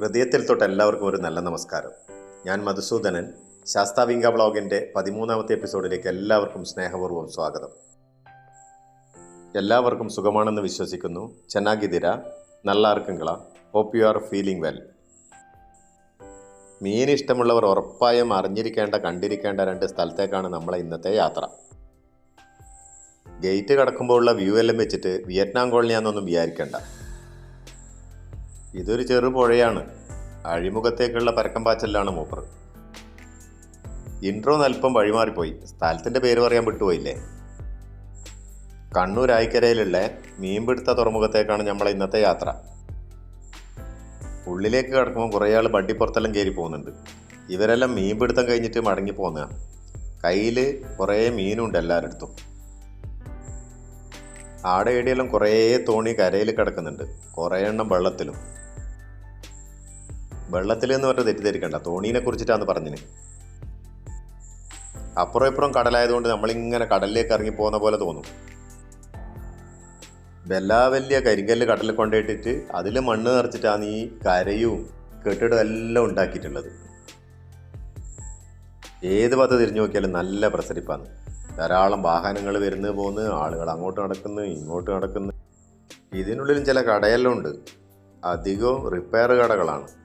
ഹൃദയത്തിൽ തൊട്ട് എല്ലാവർക്കും ഒരു നല്ല നമസ്കാരം. ഞാൻ മധുസൂദനൻ. ശാസ്താവിംഗ ബ്ലോഗിന്റെ പതിമൂന്നാമത്തെ എപ്പിസോഡിലേക്ക് എല്ലാവർക്കും സ്നേഹപൂർവം സ്വാഗതം. എല്ലാവർക്കും സുഖമാണെന്ന് വിശ്വസിക്കുന്നു. ചെന്നാഗിതിര നല്ലാർക്കുങ്കള hope you are feeling well മീൻ ഇഷ്ടമുള്ളവർ ഉറപ്പായും അറിഞ്ഞിരിക്കേണ്ട കണ്ടിരിക്കേണ്ട രണ്ട് സ്ഥലത്തേക്കാണ് നമ്മളെ ഇന്നത്തെ യാത്ര. ഗേറ്റ് കടക്കുമ്പോഴുള്ള വ്യൂ എല്ലാം വെച്ചിട്ട് വിയറ്റ്നാം കോളനിയാണെന്നൊന്നും വിചാരിക്കേണ്ട. ഇതൊരു ചെറു പുഴയാണ്. അഴിമുഖത്തേക്കുള്ള പരക്കം പാച്ചലിലാണ് മൂപ്പർ. ഇൻട്രോ അല്പം വഴിമാറിപ്പോയി. സ്ഥലത്തിന്റെ പേര് പറയാൻ വിട്ടുപോയില്ലേ? കണ്ണൂർ ആയിക്കരയിലുള്ള മീൻപിടുത്ത തുറമുഖത്തേക്കാണ് നമ്മളെ ഇന്നത്തെ യാത്ര. ഉള്ളിലേക്ക് കിടക്കുമ്പോൾ കുറേ ആൾ വണ്ടിപ്പുറത്തെല്ലാം കയറി പോകുന്നുണ്ട്. ഇവരെല്ലാം മീൻപിടുത്തം കഴിഞ്ഞിട്ട് മടങ്ങി പോകുന്നതാണ് കയ്യിൽ കുറേ മീനുണ്ട് എല്ലാവരുടെ ആടെ ഇടയിലും കുറേ തോണി കരയിൽ കിടക്കുന്നുണ്ട്. കുറേ എണ്ണം വെള്ളത്തിലും. വെള്ളത്തിൽ എന്ന് പറഞ്ഞാൽ തെറ്റിദ്ധരിക്കണ്ട. തോണീനെ കുറിച്ചിട്ടാണ് പറഞ്ഞിന്. അപ്പുറം ഇപ്പുറം കടലായതുകൊണ്ട് നമ്മളിങ്ങനെ കടലിലേക്ക് ഇറങ്ങി പോകുന്ന പോലെ തോന്നും. വെല്ലാ വലിയ കരിങ്കല്ല് കടലിൽ കൊണ്ടുപോയിട്ടിട്ട് അതിൽ മണ്ണ് നിറച്ചിട്ടാണ് ഈ കരയും കെട്ടിടവും എല്ലാം ഉണ്ടാക്കിയിട്ടുള്ളത്. ഏത് ഭാഗത്ത് തിരിഞ്ഞു നോക്കിയാലും നല്ല പ്രസരിപ്പാണ്. ധാരാളം വാഹനങ്ങൾ വരുന്നു പോകുന്നു ആളുകൾ അങ്ങോട്ട് നടക്കുന്നു ഇങ്ങോട്ട് നടക്കുന്നു. ഇതിനുള്ളിലും ചില കടയെല്ലാം ഉണ്ട്. അധികവും റിപ്പയർ കടകളാണ്.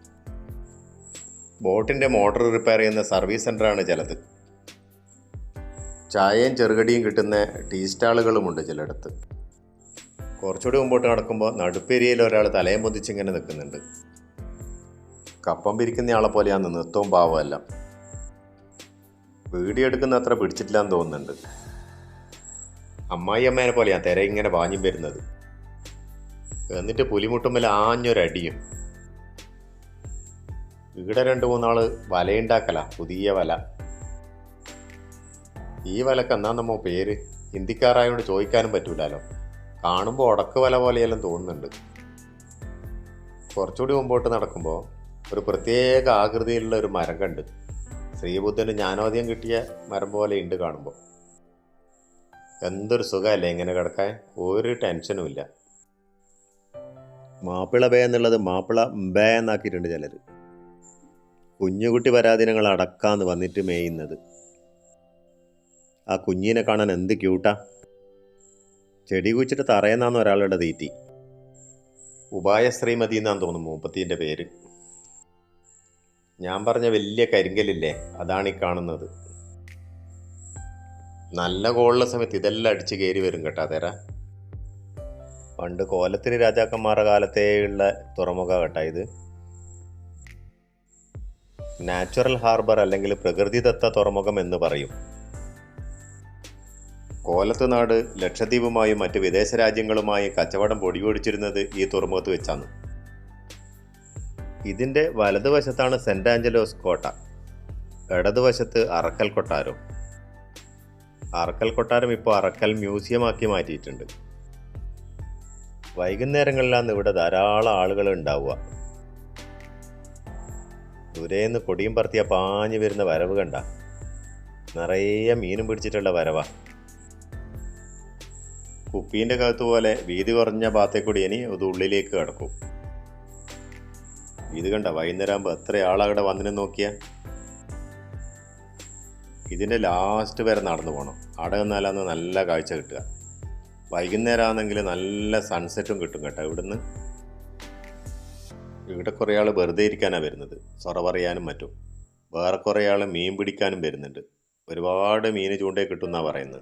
ബോട്ടിന്റെ മോട്ടോർ റിപ്പയർ ചെയ്യുന്ന സർവീസ് സെന്ററാണ് ചിലത്. ചായയും ചെറുകടിയും കിട്ടുന്ന ടീ സ്റ്റാളുകളുമുണ്ട് ചിലയിടത്ത്. കുറച്ചുകൂടി മുമ്പോട്ട് നടക്കുമ്പോൾ നടുപ്പേരിയയിൽ ഒരാൾ തലയും പൊതിച്ചിങ്ങനെ നിൽക്കുന്നുണ്ട്. കപ്പം പിരിക്കുന്ന ആളെ പോലെയാണ് നൃത്തവും പാവമല്ല വീഡിയോ എടുക്കുന്ന അത്ര പിടിച്ചിട്ടില്ലാന്ന് തോന്നുന്നുണ്ട്. അമ്മായി അമ്മേനെ പോലെയാണ് തിര ഇങ്ങനെ പാഞ്ഞും വരുന്നത്. എന്നിട്ട് പുലിമുട്ടുമ്മൽ ആഞ്ഞൊരടിയും. ഇവിടെ രണ്ട് മൂന്നാൾ വലയുണ്ടാക്കല പുതിയ വല. ഈ വലക്ക് എന്നാ നമ്മ പേര്? ഹിന്ദിക്കാരായോണ്ട് ചോദിക്കാനും പറ്റൂലല്ലോ കാണുമ്പോൾ ഉടക്ക് വല പോലെയെല്ലാം തോന്നുന്നുണ്ട്. കുറച്ചുകൂടി മുമ്പോട്ട് നടക്കുമ്പോൾ ഒരു പ്രത്യേക ആകൃതിയിലുള്ള ഒരു മരം കണ്ട് ശ്രീബുദ്ധന് ജ്ഞാനോദയം കിട്ടിയ മരം പോലെ ഉണ്ട് കാണുമ്പോൾ എന്തൊരു സുഖമല്ലേ ഇങ്ങനെ കിടക്കാൻ? ഒരു ടെൻഷനും ഇല്ല മാപ്പിള ബേ എന്നുള്ളത് മാപ്പിള ബേ എന്നാക്കിയിട്ടുണ്ട് ചിലർ കുഞ്ഞുകുട്ടി പരാധീനങ്ങൾ അടക്കാന്ന് വന്നിട്ട് മേയുന്നത്. ആ കുഞ്ഞിനെ കാണാൻ എന്ത് ക്യൂട്ടാ ചെടി കുച്ചിട്ട് തറയെന്നാന്ന് ഒരാളുടെ തീറ്റി. ഉപായ ശ്രീമതി എന്നാന്ന് തോന്നുന്നു മൂപ്പത്തീന്റെ പേര്. ഞാൻ പറഞ്ഞ വലിയ കരിങ്കലില്ലേ അതാണ് ഈ കാണുന്നത്. നല്ല കോളുള്ള സമയത്ത് ഇതെല്ലാം അടിച്ച് കയറി വരും കേട്ടോ തരാ. പണ്ട് കോലത്തിന് രാജാക്കന്മാരുടെ കാലത്തേയുള്ള തുറമുഖ കേട്ടാ ഇത്. നാച്ചുറൽ ഹാർബർ അല്ലെങ്കിൽ പ്രകൃതിദത്ത തുറമുഖം എന്ന് പറയും. കോലത്ത് നാട് ലക്ഷദ്വീപുമായും മറ്റ് വിദേശ രാജ്യങ്ങളുമായി കച്ചവടം പൊടിപൊടിച്ചിരുന്നത് ഈ തുറമുഖത്ത് വെച്ചാണ്. ഇതിന്റെ വലതുവശത്താണ് സെന്റ് ആഞ്ചലോസ് കോട്ട. ഇടതുവശത്ത് അറക്കൽ കൊട്ടാരം. അറക്കൽ കൊട്ടാരം ഇപ്പോൾ അറക്കൽ മ്യൂസിയമാക്കി മാറ്റിയിട്ടുണ്ട്. വൈകുന്നേരങ്ങളിലാണ് ഇവിടെ ധാരാളം ആളുകൾ ഉണ്ടാവുക. ദൂരേന്ന് കൊടിയും പറത്തിയ പാഞ്ഞു വരുന്ന വരവ് കണ്ട. നിറയെ മീനും പിടിച്ചിട്ടുള്ള വരവാ. കുപ്പീന്റെ കകത്ത് പോലെ വീതി കുറഞ്ഞ ഭാഗത്തേക്കൂടി ഇനി അത് ഉള്ളിലേക്ക് കിടക്കും. ഇത് കണ്ട വൈകുന്നേരം ആകുമ്പോൾ എത്ര ആളവിടെ വന്നിന് നോക്കിയ? ഇതിന്റെ ലാസ്റ്റ് വരെ നടന്നു പോകണം അവിടെ നിന്നാലാന്ന് നല്ല കാഴ്ച കിട്ടുക. വൈകുന്നേരം ആണെങ്കിൽ നല്ല സൺസെറ്റും കിട്ടും കേട്ടോ ഇവിടുന്ന്. ഇവിടെ കുറേ ആൾ വെറുതെ ഇരിക്കാനാണ് വരുന്നത്. സൊറ പറയാനും മറ്റും. വേറെ കുറേ ആൾ മീൻ പിടിക്കാനും വരുന്നുണ്ട്. ഒരുപാട് മീൻ ചൂണ്ടേ കിട്ടുമെന്നാണ് പറയുന്നത്.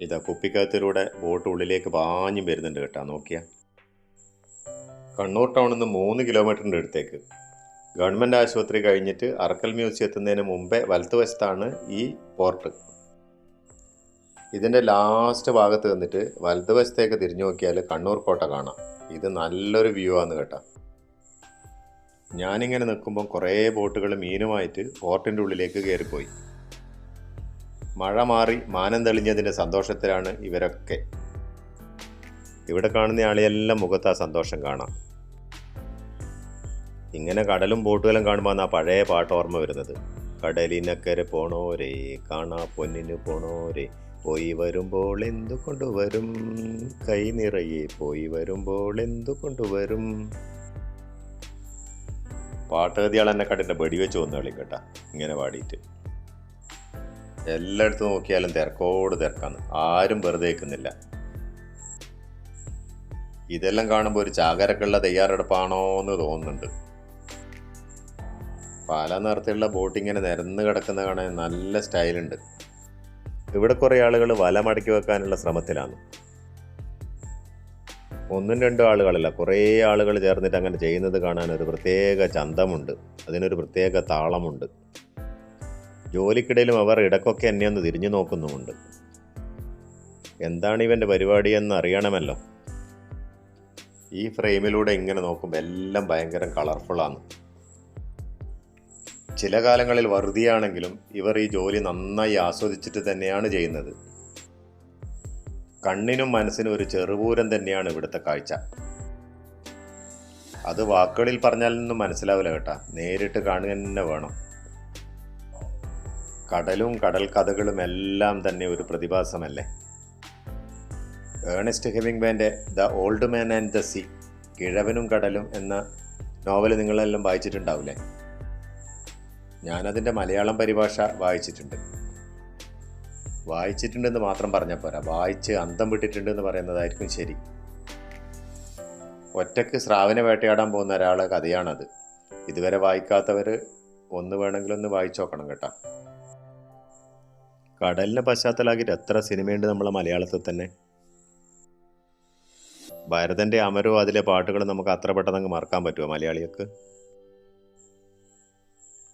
ഇതാ കുപ്പിക്കകത്തിലൂടെ ബോട്ട് ഉള്ളിലേക്ക് പാഞ്ഞും വരുന്നുണ്ട് കേട്ടോ. നോക്കിയാ. കണ്ണൂർ ടൗണിൽ നിന്ന് മൂന്ന് കിലോമീറ്ററിന്റെ അടുത്തേക്ക്. ഗവൺമെന്റ് ആശുപത്രി കഴിഞ്ഞിട്ട് അറക്കൽ മ്യൂസിയം എത്തുന്നതിന് മുമ്പേ വലത്തുവശത്താണ് ഈ പോർട്ട്. ഇതിന്റെ ലാസ്റ്റ് ഭാഗത്ത് നിന്നിട്ട് വലതുവശത്തേക്ക് തിരിഞ്ഞു നോക്കിയാൽ കണ്ണൂർ കോട്ട കാണാം. ഇത് നല്ലൊരു വ്യൂ ആണ് കേട്ടോ. ഞാനിങ്ങനെ നിൽക്കുമ്പോൾ കുറേ ബോട്ടുകൾ മീനുമായിട്ട് പോർട്ടിന്റെ ഉള്ളിലേക്ക് കയറിപ്പോയി. മഴ മാറി മാനം തെളിഞ്ഞതിന്റെ സന്തോഷത്തിലാണ് ഇവരൊക്കെ. ഇവിടെ കാണുന്ന ആളെയെല്ലാം മുഖത്ത് ആ സന്തോഷം കാണാം. ഇങ്ങനെ കടലും ബോട്ടുകളും കാണുമ്പോൾ ആ പഴയ പാട്ട് ഓർമ്മ വരുന്നത്. കടലിനക്കരെ പോണോരേ കാണാ പൊന്നിന് പോണോരേ. പോയി വരുമ്പോൾ എന്തു കൊണ്ടുവരും കൈ നിറയെ പോയി വരുമ്പോൾ എന്തു കൊണ്ടുവരും പാട്ടുകതിയാൾ എന്നെ കണ്ടിട്ട് വെടിവെച്ച് വന്ന് കളി കേട്ടാ ഇങ്ങനെ പാടിയിട്ട്. എല്ലായിടത്തും നോക്കിയാലും തിരക്കോട് തിരക്കാന്ന് ആരും വെറുതെ നിൽക്കുന്നില്ല. ഇതെല്ലാം കാണുമ്പോൾ ഒരു ചാകരക്കുള്ള തയ്യാറെടുപ്പാണോ എന്ന് തോന്നുന്നുണ്ട്. പല നിറത്തിലുള്ള ബോട്ടിങ്ങനെ നിരന്ന് കിടക്കുന്ന കാണാൻ നല്ല സ്റ്റൈലുണ്ട്. ഇവിടെ കുറേ ആളുകൾ വല മടക്കി വെക്കാനുള്ള ശ്രമത്തിലാണ്. ഒന്നും രണ്ടും ആളുകളല്ല കുറേ ആളുകൾ ചേർന്നിട്ട് അങ്ങനെ ചെയ്യുന്നത് കാണാൻ ഒരു പ്രത്യേക ചന്തമുണ്ട്. അതിനൊരു പ്രത്യേക താളമുണ്ട്. ജോലിക്കിടയിലും അവർ ഇടക്കൊക്കെ എന്നെ ഒന്ന് തിരിഞ്ഞു നോക്കുന്നുമുണ്ട്. എന്താണ് ഇവന്റെ പരിപാടി എന്ന് അറിയണമല്ലോ. ഈ ഫ്രെയിമിലൂടെ ഇങ്ങനെ നോക്കുമ്പോൾ എല്ലാം ഭയങ്കര കളർഫുള്ളാണ് ചില കാലങ്ങളിൽ വറുതിയാണെങ്കിലും ഇവർ ഈ ജോലി നന്നായി ആസ്വദിച്ചിട്ട് തന്നെയാണ് ചെയ്യുന്നത്. കണ്ണിനും മനസ്സിനും ഒരു ചെറുപൂരം തന്നെയാണ് ഇവിടുത്തെ കാഴ്ച. അത് വാക്കുകളിൽ പറഞ്ഞാലൊന്നും മനസ്സിലാവില്ല കേട്ടാ. നേരിട്ട് കാണുക തന്നെ വേണം. കടലും കടൽ കഥകളും എല്ലാം തന്നെ ഒരു പ്രതിഭാസമല്ലേ? Ernest ഹെമിംഗ്ബേന്റെ the old man and the sea കിഴവനും കടലും എന്ന നോവൽ നിങ്ങളെല്ലാം വായിച്ചിട്ടുണ്ടാവില്ലേ ഞാനതിന്റെ മലയാളം പരിഭാഷ വായിച്ചിട്ടുണ്ട്. വായിച്ചിട്ടുണ്ടെന്ന് മാത്രം പറഞ്ഞാൽ പോരാ. വായിച്ച് അന്തം വിട്ടിട്ടുണ്ടെന്ന് പറയുന്നതായിരിക്കും ശരി. ഒറ്റയ്ക്ക് സ്രാവിനെ വേട്ടയാടാൻ പോകുന്ന ഒരാളെ കഥയാണത്. ഇതുവരെ വായിക്കാത്തവർ ഒന്ന് വേണമെങ്കിലും ഒന്ന് വായിച്ചു നോക്കണം കേട്ടോ. കടലിനെ പശ്ചാത്തലാക്കിയിട്ട് എത്ര സിനിമയുണ്ട് നമ്മളെ മലയാളത്തിൽ തന്നെ? ഭരതന്റെ അമരവും അതിലെ പാട്ടുകളും നമുക്ക് അത്ര പെട്ടെന്ന് മറക്കാൻ പറ്റുമോ മലയാളികൾക്ക്?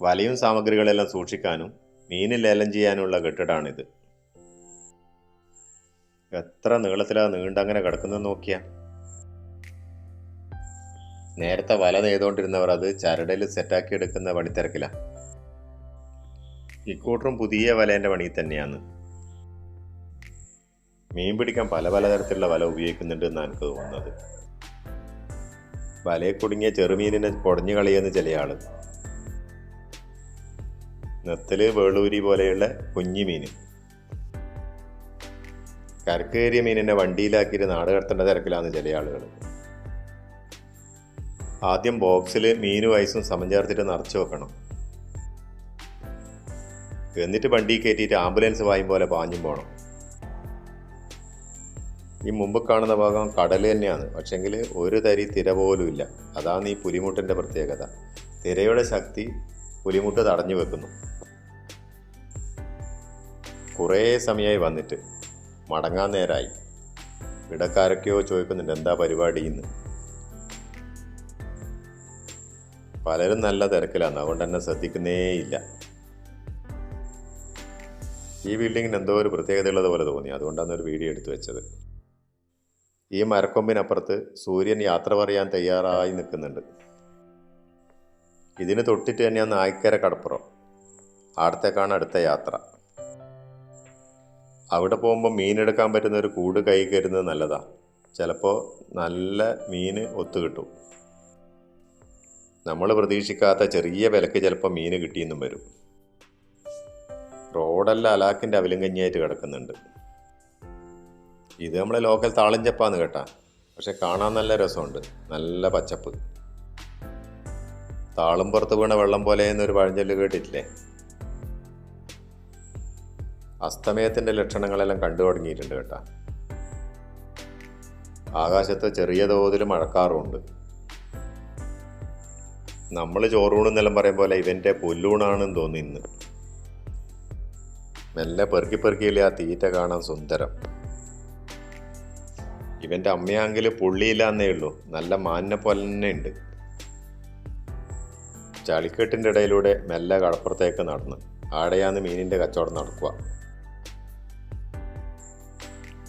വലയും സാമഗ്രികളെല്ലാം സൂക്ഷിക്കാനും മീന് ലേലം ചെയ്യാനുമുള്ള കെട്ടിടാണിത്. എത്ര നീളത്തിലാ നീണ്ടങ്ങനെ കിടക്കുന്നത് നോക്കിയാ. നേരത്തെ വല നെയ്തുകൊണ്ടിരുന്നവർ അത് ചരടയിൽ സെറ്റാക്കി എടുക്കുന്ന പണിത്തിരക്കില. ഇക്കൂട്ടറും പുതിയ വലേന്റെ പണി തന്നെയാണ് മീൻ പിടിക്കാൻ പല പലതരത്തിലുള്ള വല ഉപയോഗിക്കുന്നുണ്ട് എന്നാണ് എനിക്ക് തോന്നുന്നത്. വലയെ കുടുങ്ങിയ ചെറുമീനിനെ പൊടിഞ്ഞു കളിയെന്ന് ചില ആൾ നെത്തൽ വേളൂരി പോലെയുള്ള കുഞ്ഞിമീൻ കരക്കേറിയ മീനിനെ വണ്ടിയിലാക്കിയിട്ട് നാട് കടത്തേണ്ട തിരക്കിലാണ് ചില ആളുകൾ ആദ്യം ബോക്സിൽ മീനും ഐസും സമം ചേർത്തിട്ട് നിറച്ചു വെക്കണം. എന്നിട്ട് വണ്ടി കയറ്റിയിട്ട് ആംബുലൻസ് വായും പോലെ പാഞ്ഞും പോകണം ഈ മുമ്പ് കാണുന്ന ഭാഗം കടൽ തന്നെയാണ്. പക്ഷെങ്കിൽ ഒരു തരി തിര പോലും ഇല്ല അതാണ് ഈ പുലിമുട്ടിന്റെ പ്രത്യേകത. തിരയുടെ ശക്തി പുലിമുട്ട് തടഞ്ഞു വെക്കുന്നു. കുറേ സമയമായി വന്നിട്ട്. മടങ്ങാൻ നേരായി. ഇടക്കാരൊക്കെയോ ചോദിക്കുന്നുണ്ട് എന്താ പരിപാടി ഇന്ന് പലരും നല്ല തിരക്കിലാണ്. അതുകൊണ്ട് തന്നെ ശ്രദ്ധിക്കുന്നേയില്ല ഈ ബിൽഡിങ്ങിന് എന്തോ ഒരു പ്രത്യേകതയുള്ളത് പോലെ തോന്നി. അതുകൊണ്ടാണ് ഒരു വീഡിയോ എടുത്തു വെച്ചത്. ഈ മരക്കൊമ്പിനപ്പുറത്ത് സൂര്യൻ യാത്ര പറയാൻ തയ്യാറായി നിൽക്കുന്നുണ്ട്. ഇതിന് തൊട്ടിട്ട് തന്നെയാണ് നായ്ക്കര കടപ്പുറം. അവിടത്തേക്കാണ് അടുത്ത യാത്ര. അവിടെ പോകുമ്പോൾ മീനെടുക്കാൻ പറ്റുന്ന ഒരു കൂട് കൈ കയറുന്നത് നല്ലതാണ് ചിലപ്പോൾ നല്ല മീൻ ഒത്തു കിട്ടും. നമ്മൾ പ്രതീക്ഷിക്കാത്ത ചെറിയ വിലക്ക് ചിലപ്പോൾ മീൻ കിട്ടിയെന്നും വരും. റോഡെല്ലാം അലാക്കിന്റെ അവലുങ്കഞ്ഞിയായിട്ട് കിടക്കുന്നുണ്ട്. ഇത് നമ്മളെ ലോക്കൽ താളിഞ്ചപ്പാന്ന് കേട്ടാ. പക്ഷെ കാണാൻ നല്ല രസമുണ്ട്. നല്ല പച്ചപ്പ്. താളും പുറത്ത് വീണ വെള്ളം പോലെ എന്നൊരു പഴഞ്ചൊല്ല് കേട്ടിട്ടില്ലേ? അസ്തമയത്തിന്റെ ലക്ഷണങ്ങളെല്ലാം കണ്ടു തുടങ്ങിയിട്ടുണ്ട് കേട്ടാ. ആകാശത്ത് ചെറിയ തോതിൽ മഴക്കാറുണ്ട് നമ്മൾ ചോറൂണെന്നെല്ലാം പറയും പോലെ ഇവന്റെ പുല്ലൂണാണെന്ന് തോന്നി ഇന്ന്. മെല്ലെ പെറുക്കി പെറുക്കിയില്ല ആ തീറ്റ കാണാൻ സുന്ദരം. ഇവന്റെ അമ്മയാങ്കിൽ പുള്ളിയില്ലാന്നേ ഉള്ളൂ. നല്ല മാനിനെ പോലെ തന്നെ ഉണ്ട്. ചളിക്കെട്ടിന്റെ ഇടയിലൂടെ മെല്ലെ കടപ്പുറത്തേക്ക് നടന്ന് ആടെയാന്ന് മീനിന്റെ കച്ചവടം നടക്കുക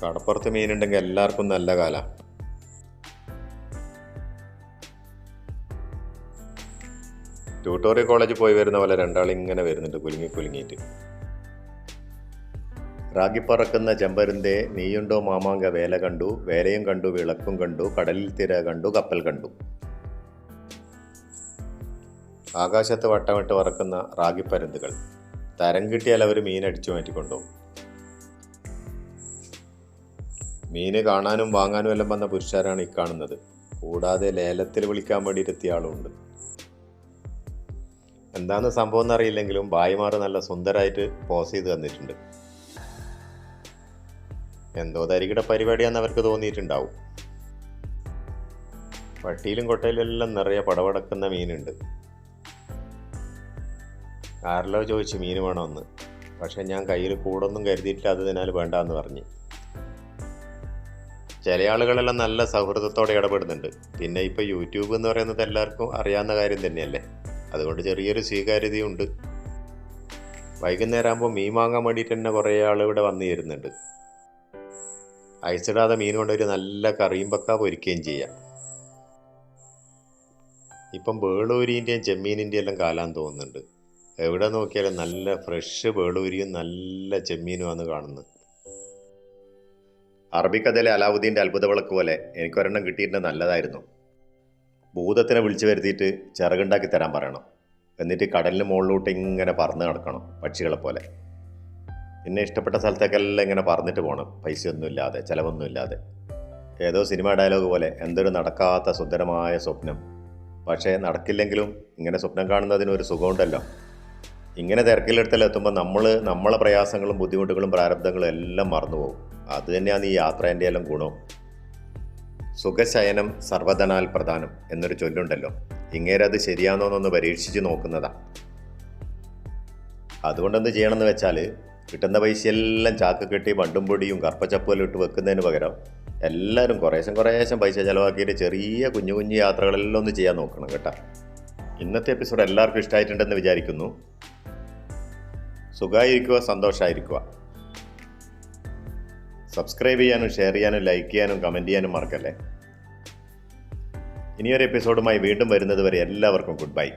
കടപ്പുറത്ത് മീനുണ്ടെങ്കിൽ എല്ലാവർക്കും നല്ല കാല. ട്യൂട്ടോറിയൽ കോളേജിൽ പോയി വരുന്ന പോലെ രണ്ടാളിങ്ങനെ വരുന്നുണ്ട് കുലുങ്ങി കുലുങ്ങിയിട്ട്. റാഗിപ്പറക്കുന്ന ചെമ്പരുന്തേ നീയുണ്ടോ മാമാങ്ക വേല കണ്ടു വേലയും കണ്ടു വിളക്കും കണ്ടു കടലിൽ തിര കണ്ടു കപ്പൽ കണ്ടു. ആകാശത്ത് വട്ടമിട്ട് പറക്കുന്ന റാഗിപ്പരുന്തുകൾ. തരം കിട്ടിയാൽ അവർ മീൻ അടിച്ചു മാറ്റിക്കൊണ്ടുപോകും മീന് കാണാനും വാങ്ങാനും എല്ലാം വന്ന പുരുഷാരാണ് ഈ കാണുന്നത്. കൂടാതെ ലേലത്തിൽ വിളിക്കാൻ വേണ്ടിയിട്ടെത്തിയ ആളുമുണ്ട്. എന്താണ് സംഭവം എന്നറിയില്ലെങ്കിലും ഭായിമാർ നല്ല സുന്ദരമായിട്ട് പോസ് ചെയ്ത് തന്നിട്ടുണ്ട്. എന്തോ തരികിട പരിപാടിയാന്ന് അവർക്ക് തോന്നിയിട്ടുണ്ടാവും. പട്ടിയിലും കൊട്ടയിലും എല്ലാം നിറയെ പടവടക്കുന്ന മീനുണ്ട്. ആരല്ലോ ചോദിച്ചു മീൻ വേണമെന്ന് പക്ഷേ ഞാൻ കയ്യിൽ കൂടൊന്നും കരുതിയിട്ടില്ല അതിനാൽ വേണ്ട വേണ്ടാന്ന് പറഞ്ഞു. ചില ആളുകളെല്ലാം നല്ല സൗഹൃദത്തോടെ ഇടപെടുന്നുണ്ട്. പിന്നെ ഇപ്പോൾ യൂട്യൂബ് എന്ന് പറയുന്നത് എല്ലാവർക്കും അറിയാവുന്ന കാര്യം തന്നെയല്ലേ? അതുകൊണ്ട് ചെറിയൊരു സ്വീകാര്യതയുണ്ട്. വൈകുന്നേരം ആകുമ്പോൾ മീൻ വാങ്ങാൻ വേണ്ടിയിട്ട് തന്നെ കുറേ ആൾ ഇവിടെ വന്നു തരുന്നുണ്ട് ഐസിടാതെ മീൻ കൊണ്ടൊരു നല്ല കറിയും പക്ക പൊരിക്കുകയും ചെയ്യാം. ഇപ്പം വേളൂരിന്റെയും ചെമ്മീനിന്റെയും എല്ലാം കാലാൻ തോന്നുന്നുണ്ട്. എവിടെ നോക്കിയാലും നല്ല ഫ്രഷ് വേളൂരിയും നല്ല ചെമ്മീനുമാണ് കാണുന്നത്. അറബിക്കഥയിലെ അലാവുദ്ദീന്റെ അത്ഭുത വിളക്ക് പോലെ എനിക്കൊരെണ്ണം കിട്ടിയിട്ട് നല്ലതായിരുന്നു. ഭൂതത്തിനെ വിളിച്ചു വരുത്തിയിട്ട് ചിറകുണ്ടാക്കി തരാൻ പറയണം. എന്നിട്ട് കടലിന് മുകളിലോട്ട് ഇങ്ങനെ പറന്ന് കിടക്കണം പക്ഷികളെ പോലെ. എന്നെ ഇഷ്ടപ്പെട്ട സ്ഥലത്തേക്കെല്ലാം ഇങ്ങനെ പറന്നിട്ട് പോകണം പൈസയൊന്നുമില്ലാതെ ഇല്ലാതെ ചിലവൊന്നും ഇല്ലാതെ. ഏതോ സിനിമ ഡയലോഗ് പോലെ എന്തൊരു നടക്കാത്ത സുന്ദരമായ സ്വപ്നം. പക്ഷേ നടക്കില്ലെങ്കിലും ഇങ്ങനെ സ്വപ്നം കാണുന്നതിന് ഒരു സുഖമുണ്ടല്ലോ. ഇങ്ങനെ തിരക്കിലെടുത്തലെത്തുമ്പോൾ നമ്മൾ നമ്മളെ പ്രയാസങ്ങളും ബുദ്ധിമുട്ടുകളും പ്രാരബ്ധങ്ങളും എല്ലാം മറന്നുപോകും. അത് തന്നെയാണ് ഈ യാത്രേന്റെ എല്ലാം ഗുണം. സുഖശയനം സർവധനാൽ പ്രധാനം എന്നൊരു ചൊല്ലുണ്ടല്ലോ. ഇങ്ങേരത് ശരിയാണോന്നൊന്ന് പരീക്ഷിച്ച് നോക്കുന്നതാണ് അതുകൊണ്ട് ചെയ്യണമെന്ന് വെച്ചാൽ കിട്ടുന്ന പൈസയെല്ലാം ചാക്ക് കെട്ടി വണ്ടും പൊടിയും കർപ്പച്ചപ്പലും ഇട്ട് വെക്കുന്നതിന് പകരം എല്ലാവരും കുറേശ്ശം കുറേശ്ശം പൈസ ചിലവാക്കിയിട്ട് ചെറിയ കുഞ്ഞു കുഞ്ഞു യാത്രകളെല്ലാം ഒന്ന് ചെയ്യാൻ നോക്കണം കേട്ടോ. ഇന്നത്തെ എപ്പിസോഡ് എല്ലാവർക്കും ഇഷ്ടമായിട്ടുണ്ടെന്ന് വിചാരിക്കുന്നു. സുഖമായിരിക്കുക സന്തോഷമായിരിക്കുക സബ്സ്ക്രൈബ് ചെയ്യാനും ഷെയർ ചെയ്യാനും ലൈക്ക് ചെയ്യാനും കമന്റ് ചെയ്യാനും മറക്കല്ലേ. ഇനിയൊരു എപ്പിസോഡുമായി വീണ്ടും വരുന്നത് വരെ എല്ലാവർക്കും ഗുഡ് ബൈ